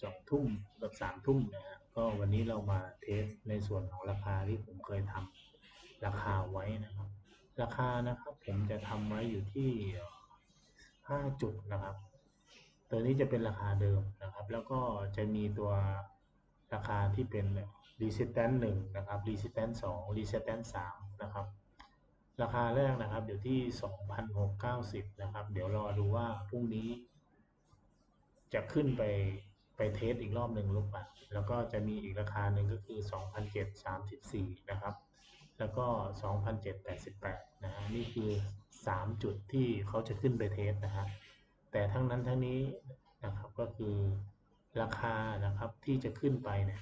สองทุ่มกับสามทุ่มนะฮะก็วันนี้เรามาเทสในส่วนของราคาที่ผมเคยทำราคาไว้นะครับ ราคานะครับผมจะทำไว้อยู่ที่ห้าจุดนะครับ ตัวนี้จะเป็นราคาเดิมนะครับ แล้วก็จะมีตัวราคาที่เป็น resistance หนึ่งนะครับ resistance สอง resistance สามนะครับราคาแรกนะครับเดี๋ยวที่ 2,690 นะครับ เดี๋ยวรอดูว่าพรุ่งนี้จะขึ้นไป ไปเทสอีกรอบหนึ่งหรือเปล่าแล้วก็จะมีอีกราคาหนึ่งก็คือ 2,734 นะครับ แล้วก็ 2,788 นะฮะนี่คือ 3 จุดที่เขาจะขึ้นไปเทสนะฮะแต่ทั้งนั้นทั้งนี้นะครับก็คือราคานะครับที่จะขึ้นไปเนี่ย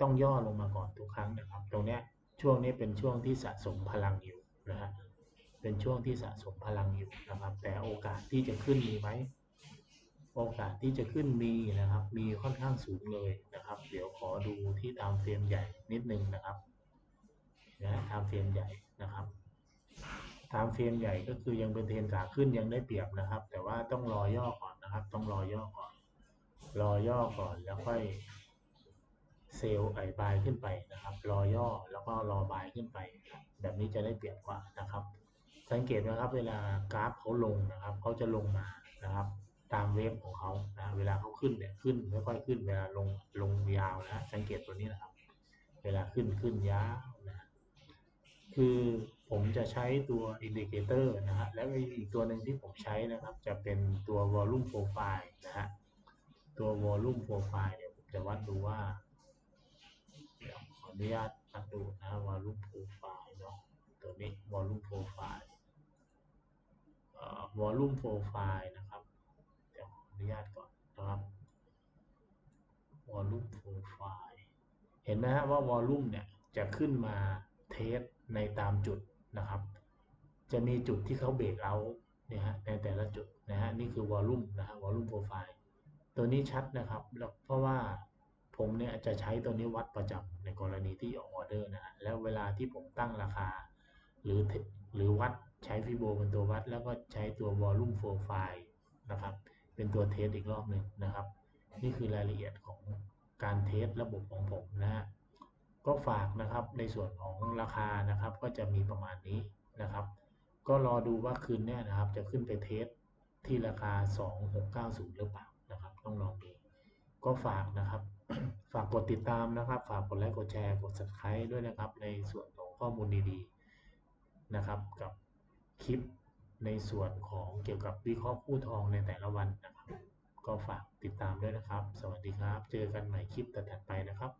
ต้องย่อลงมาก่อนทุกครั้งนะครับ ตรงเนี้ยช่วงนี้เป็นช่วงที่สะสมพลังอยู่นะฮะเป็นช่วงที่สะสมพลังอยู่นะครับ แต่โอกาสที่จะขึ้นมีไหม โอกาสที่จะขึ้นมีนะครับ มีค่อนข้างสูงเลยนะครับ เดี๋ยวขอดูที่ตามเฟรมใหญ่นิดนึงนะครับนะตามเฟรมใหญ่นะครับตามเฟรมใหญ่ก็คือยังเป็นเทรนขาขึ้นยังได้เปรียบนะครับ แต่ว่าต้องรอย่อก่อนนะครับ ต้องรอย่อก่อน รอย่อก่อนแล้วค่อยเซลล์ไอบายขึ้นไปนะครับ รอย่อแล้วก็รอบายขึ้นไป แบบนี้จะได้เปรียบกว่านะครับ สังเกตนะครับ เวลากราฟเขาลงนะครับเขาจะลงมานะครับ ตามเวฟของเขานะเวลาเขาขึ้นเนี่ยขึ้นไม่ค่อยขึ้น เวลาลงลงยาวนะสังเกตตัวนี้นะครับ เวลาขึ้นขึ้นยาวนะคือผมจะใช้ตัวอินดิเคเตอร์นะฮะแล้วอีกตัวหนึ่งที่ผมใช้นะครับ จะเป็นตัว volume profile นะฮะตัว volume profile เนี่ยผมจะวัดดูว่าเดี๋ยวขออนุญาตวัดดูนะ volume profile เนาะตัวนี้ volume profile เอ่อ volume profile นะ อนุญาตก่อนนะครับ volume profile เห็นไหมฮะว่า volume เนี่ยจะขึ้นมาเทสในตามจุดนะครับ จะมีจุดที่เขาเบรกเอาเนี่ยฮะในแต่ละจุดนะฮะนี่คือ volume นะฮะ volume profile ตัวนี้ชัดนะครับแล้วเพราะว่าผมเนี่ยจะใช้ตัวนี้วัดประจำในกรณีที่ออกออเดอร์นะฮะแล้วเวลาที่ผมตั้งราคา หรือหรือวัดใช้ฟิโบเป็นตัววัด แล้วก็ใช้ตัว volume profile นะครับ เป็นตัวเทสอีกรอบหนึ่งนะครับ นี่คือรายละเอียดของการเทสระบบของผมนะฮะก็ฝากนะครับในส่วนของราคานะครับ ก็จะมีประมาณนี้นะครับ ก็รอดูว่าคืนเนี้นะครับ จะขึ้นไปเทสที่ราคา 2690 หรือเปล่านะครับ ต้องลองดูก็ฝากนะครับ ฝากกดติดตามนะครับ ฝากกดไลค์กดแชร์กด subscribe ด้วยนะครับ ในส่วนของข้อมูลดีๆนะครับ กับคลิป ในส่วนของเกี่ยวกับวิเคราะห์คู่ทองในแต่ละวันนะครับ ก็ฝากติดตามด้วยนะครับ สวัสดีครับ เจอกันใหม่คลิปถัดไปนะครับ